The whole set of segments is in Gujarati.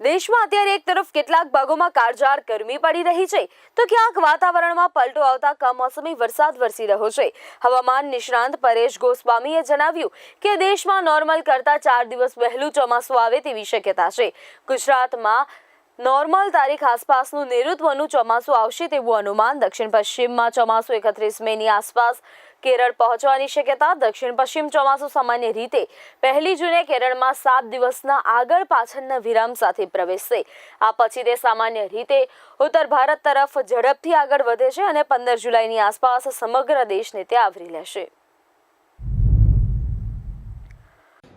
દેશમાં અત્યારે એક તરફ કેટલાક ભાગોમાં કાળઝાળ ગરમી પડી રહી છે, તો ક્યાંક વાતાવરણમાં પલટો આવતા કમોસમી વરસાદ વરસી રહ્યો છે. હવામાન નિષ્ણાંત પરેશ ગોસ્વામીએ જણાવ્યું કે દેશમાં નોર્મલ કરતાં ચાર દિવસ વહેલું ચોમાસું આવે તેવી શક્યતા છે. ગુજરાતમાં નોર્મલ તારીખ આસપાસનું નેઋત્વનું ચોમાસું આવશે તેવું અનુમાન દક્ષિણ પશ્ચિમમાં ચોમાસું એકત્રીસ મેની આસપાસ કેરળ પહોંચવાની શક્યતા. દક્ષિણ પશ્ચિમ ચોમાસું સામાન્ય રીતે પહેલી જૂને કેરળમાં સાત દિવસના આગળ પાછળના વિરામ સાથે પ્રવેશશે. આ પછી તે સામાન્ય રીતે ઉત્તર ભારત તરફ ઝડપથી આગળ વધે છે અને પંદર જુલાઈની આસપાસ સમગ્ર દેશને તે આવરી લેશે.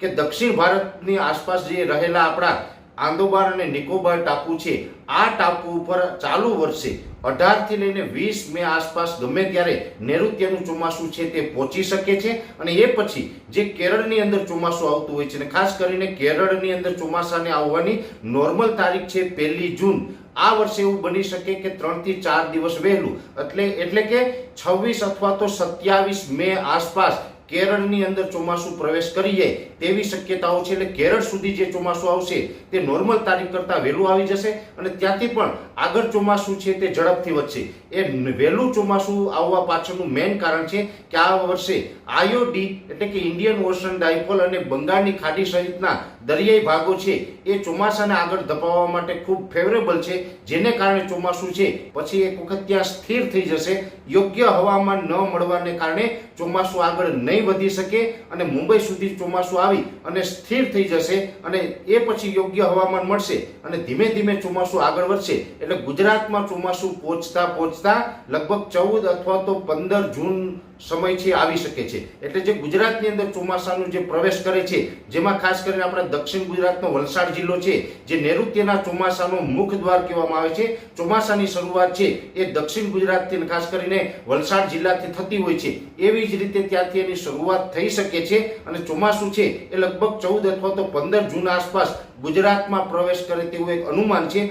કે દક્ષિણ ભારતની આસપાસ જે રહેલા આપણા આંદોબાર અને નિકોબાર ટાપુ છે. આ ટાપુ ઉપર ચાલુ વર્ષે અઢારથી લઈને વીસ મે આસપાસ ગમે ત્યારે નૈઋત્યનું ચોમાસું છે તે પહોંચી શકે છે અને એ પછી જે કેરળની અંદર ચોમાસું આવતું હોય છે અને ખાસ કરીને કેરળની અંદર ચોમાસાને આવવાની નોર્મલ તારીખ છે પહેલી જૂન. આ વર્ષે એવું બની શકે કે ત્રણથી ચાર દિવસ વહેલું. એટલે એટલે કે છવ્વીસ અથવા તો સત્યાવીસ મે આસપાસ કેરળની અંદર ચોમાસું પ્રવેશ કરી જાય. તેવી શક્યતાઓ છે એટલે કેરળ સુધી જે ચોમાસું આવશે તે નોર્મલ તારીખ કરતાં વહેલું આવી જશે અને ત્યાંથી પણ આગળ ચોમાસું છે તે ઝડપથી વધશે. એ વહેલું ચોમાસું આવવા પાછળનું મેઇન કારણ છે કે આ વર્ષે આયોડી એટલે કે ઇન્ડિયન ઓશન ડાયપોલ અને બંગાળની ખાડી સહિતના દરિયાઈ ભાગો છે એ ચોમાસાને આગળ ધપાવવા માટે ખૂબ ફેવરેબલ છે, જેને કારણે ચોમાસું છે. પછી એક વખત ત્યાં સ્થિર થઈ જશે. યોગ્ય હવામાન ન મળવાને કારણે ચોમાસું આગળ નહીં વધી શકે અને મુંબઈ સુધી ચોમાસું આવી અને સ્થિર થઈ જશે અને એ પછી યોગ્ય હવામાન મળશે અને ધીમે ધીમે ચોમાસું આગળ વધશે. એટલે ગુજરાતમાં ચોમાસું પહોંચતા પહોંચતા લગભગ ચૌદ અથવા તો પંદર જૂન સમય છે આવી શકે છે. એટલે જે ગુજરાતની અંદર ચોમાસાનું જે પ્રવેશ કરે છે, જેમાં ખાસ કરીને આપણા દક્ષિણ ગુજરાતનો વલસાડ જિલ્લો છે, જે નૈઋત્યના ચોમાસાનો મુખ દ્વાર કહેવામાં આવે છે. ચોમાસાની શરૂઆત છે એ દક્ષિણ ગુજરાતથી ખાસ કરીને વલસાડ જિલ્લાથી થતી હોય છે. એવી જ રીતે ત્યાંથી એની શરૂઆત થઈ શકે છે અને ચોમાસું છે એ લગભગ ચૌદ અથવા તો પંદર જૂન આસપાસ ગુજરાતમાં પ્રવેશ કરે તેવું એક અનુમાન છે.